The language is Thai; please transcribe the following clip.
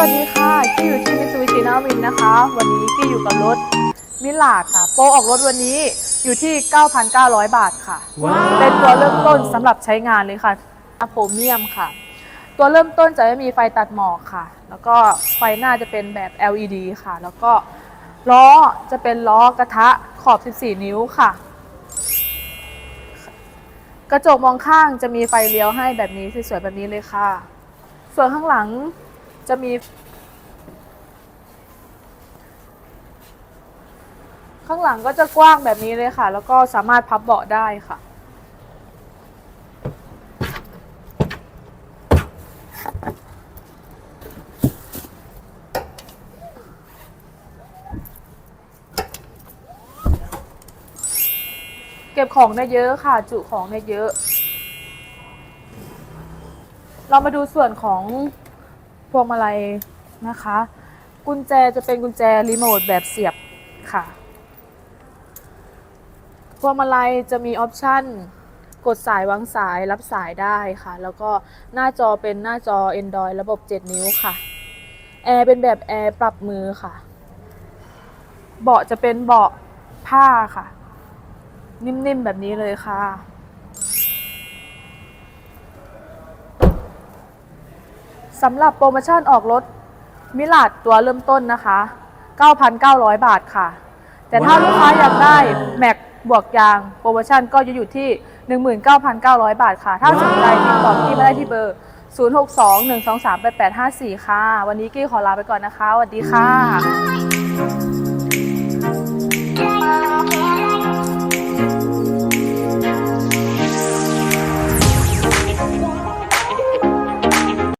วัสดีค่ะกี้อยู่ที่มิตซูบิชินาวินนะคะ วันนี้กี้อยู่กับรถมิลาดค่ะ โปรออกรถวันนี้อยู่ที่ 9,900 บาทค่ะว้าวเป็นตัวเริ่มต้นสำหรับใช้งานเลยค่ะอะโพเมียมค่ะ ตัวเริ่มต้นจะไม่มีไฟตัดหมอกค่ะ แล้วก็ไฟหน้าจะเป็นแบบ LED ค่ะ แล้วก็ล้อจะเป็นล้อกระทะขอบ 14 นิ้วค่ะ กระจกมองข้างจะมีไฟเลี้ยวให้แบบนี้สวยๆแบบนี้เลยค่ะ ส่วนข้างหลัง จะมี ข้างหลังก็จะกว้างแบบนี้เลยค่ะ แล้วก็สามารถพับเบาะได้ค่ะ เก็บของได้เยอะค่ะ จุของได้เยอะ เรามาดูส่วนของ พวงมาลัยนะคะ กุญแจจะเป็นกุญแจรีโมทแบบเสียบค่ะ พวงมาลัยจะมีออปชันกดสายวางสายรับสายได้ค่ะ แล้วก็หน้าจอเป็นหน้าจอ Android ระบบ 7 นิ้วค่ะ แอร์เป็นแบบแอร์ปรับมือค่ะ เบาะจะเป็นเบาะผ้าค่ะ นิ่มๆแบบนี้เลยค่ะ สำหรับโปรโมชั่นออกรถมิลาดตัวเริ่มต้นนะคะ 9,900 บาทค่ะ แต่ถ้าว้าวลูกค้าอยากได้แม็กบวกยางโปรโมชั่นก็จะอยู่ที่ 19,900 บาทค่ะ ถ้าสนใจติดต่อที่มาได้ที่เบอร์ 062-123-8854 ค่ะ วันนี้กี้ขอลาไปก่อนนะคะสวัสดีค่ะ